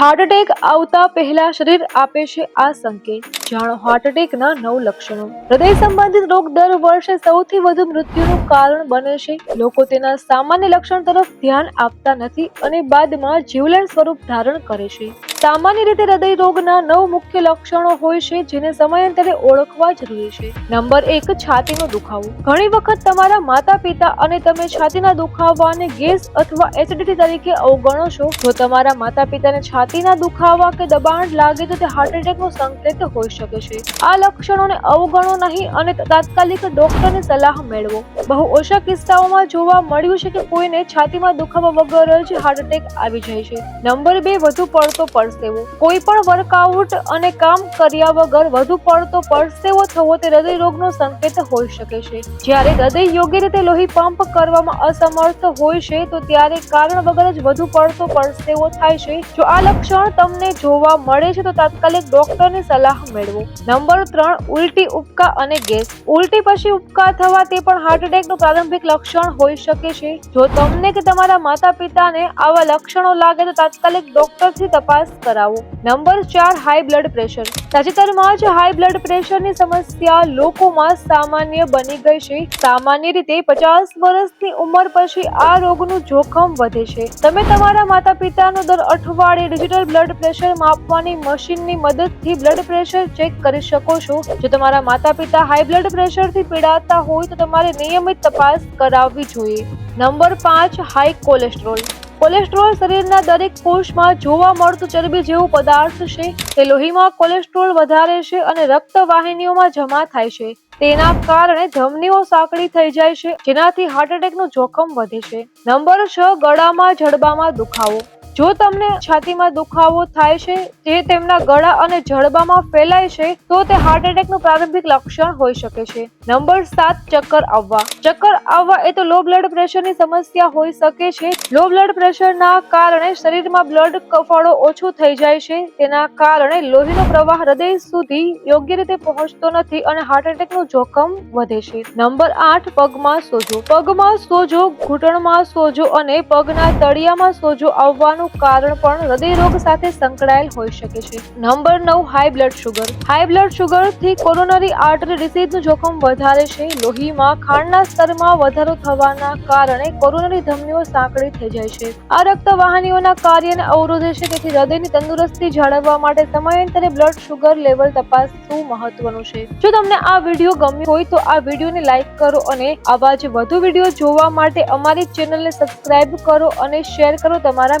Heart attack આવતા પહેલા શરીર આપે છે આ સંકેત. જાણો હાર્ટ એટેકના નવ લક્ષણો. હૃદય સંબંધિત રોગ દર વર્ષે સૌથી વધુ મૃત્યુનું કારણ બને છે. લોકો તેના સામાન્ય લક્ષણ તરફ ધ્યાન આપતા નથી અને બાદમાં જીવલેણ સ્વરૂપ ધારણ કરે છે. સામાન્ય રીતે હૃદય રોગના નવ મુખ્ય લક્ષણો હોય છે જેને સમયાંતરે ઓળખવા જરૂરી છે. નંબર એક, છાતીનો દુખાવો. ઘણી વખત તમારા માતા પિતા અને તમે છાતીના દુખાવાને ગેસ અથવા એસિડિટી તરીકે અવગણો છો. જો તમારા માતા પિતાને છાતીના દુખાવા કે દબાણ લાગે તો તે હાર્ટ એટેકનો સંકેત હોઈ શકે. છે. આ લક્ષણોને અવગણો નહીં અને તાત્કાલિક ડોક્ટરની સલાહ મેળવો. બહુ ઓછા કિસ્સાઓમાં જોવા મળ્યું છે કે કોઈને છાતીમાં દુખાવા વગર જ હાર્ટ એટેક આવી જાય છે. નંબર બે, વધુ પડતો પરસેવો કોઈ પણ વર્કઆઉટ અને કામ કર્યા વગર વધુ પડતો પરસેવો થવો તે હૃદય રોગનો સંકેત હોઈ શકે છે. જ્યારે હૃદય યોગ્ય રીતે લોહી પંપ કરવામાં અસમર્થ હોય છે, તો ત્યારે કારણ વગર જ વધુ પડતો પરસેવો થાય છે. જો આ લક્ષણ તમને જોવા મળે છે, તો તાત્કાલિક ડોક્ટરની સલાહ મેળવો. નંબર ત્રણ, ઉલટી ઉપકા અને ગેસ. ઉલટી પછી ઉપકા થવા તે પણ હાર્ટ એટેકનું પ્રારંભિક લક્ષણ હોઈ શકે છે. જો તમને કે તમારા માતા પિતાને આવા લક્ષણો લાગે તો તાત્કાલિક ડોક્ટરથી તપાસ કરાવો. નંબર ચાર હાઈ બ્લડ પ્રેશર તાજેતરમાં જ હાઈ બ્લડ પ્રેશરની સમસ્યા લોકોમાં સામાન્ય બની ગઈ છે. સામાન્ય રીતે પચાસ વર્ષની ઉંમર પછી આ રોગનું જોખમ વધે છે. તમે તમારા માતા પિતાનું દર અઠવાડિયે ડિજિટલ બ્લડ પ્રેશર માપવાની મશીનની મદદથી બ્લડ પ્રેશર ચેક કરી શકો છો. જો તમારા માતા પિતા હાઈ બ્લડ પ્રેશરથી પીડાતા હોય તો તમારે નિયમિત તપાસ કરાવવી જોઈએ. નંબર પાંચ હાઈ કોલેસ્ટ્રોલ કોલેસ્ટ્રોલ શરીરના દરેક કોષમાં જોવા મળતું ચરબી જેવું પદાર્થ છે. તે લોહીમાં કોલેસ્ટ્રોલ વધારે છે અને રક્ત વાહિનીઓમાં જમા થાય છે. તેના કારણે ધમનીઓ સાંકડી થઈ જાય છે, જેનાથી હાર્ટ એટેકનું જોખમ વધે છે. નંબર છ, ગળામાં જડબામાં દુખાવો. જો તમને છાતીમાં દુખાવો થાય છે, જે તેમના ગળા અને જડબામાં ફેલાય છે, તો તે હાર્ટ એટેકનું પ્રારંભિક લક્ષણ હોઈ શકે છે. નંબર સાત, ચક્કર આવવા. ચક્કર આવવા એ તો લો બ્લડ પ્રેશરની સમસ્યા હોઈ શકે છે. લો બ્લડ પ્રેશરના કારણે શરીરમાં બ્લડ કફાળો ઓછું થઈ જાય છે. તેના કારણે લોહીનો પ્રવાહ હૃદય સુધી યોગ્ય રીતે પહોંચતો નથી અને હાર્ટ એટેકનું જોખમ વધે છે. નંબર આઠ, પગમાં સોજો. પગમાં સોજો, ઘૂંટણમાં સોજો અને પગના તળિયામાં સોજો આવવાનું કારણ પણ હૃદયરોગ સાથે સંકળાયેલ હોઈ શકે છે. નંબર નવ high blood sugar high blood શુગરથી coronary artery ડિસીઝનું જોખમ વધારે છે. લોહીમાં ખાંડના સ્તરમાં વધારો થવાના કારણે કોરોનરી ધમનીઓ સાંકડી થઈ જાય છે. આ રક્ત વાહિનીઓના કાર્યને અવરોધે છે. તેથી હૃદયની તંદુરસ્તી જાળવવા માટે સમયાંતરે બ્લડ શુગર લેવલ તપાસવું મહત્વનું છે. જો તમને આ વીડિયો ગમ્યો હોય તો આ વિડીયોને લાઈક કરો અને આવા જ વધુ વીડિયો જોવા માટે અમારી ચેનલને સબસ્ક્રાઇબ કરો અને શેર કરો તમારા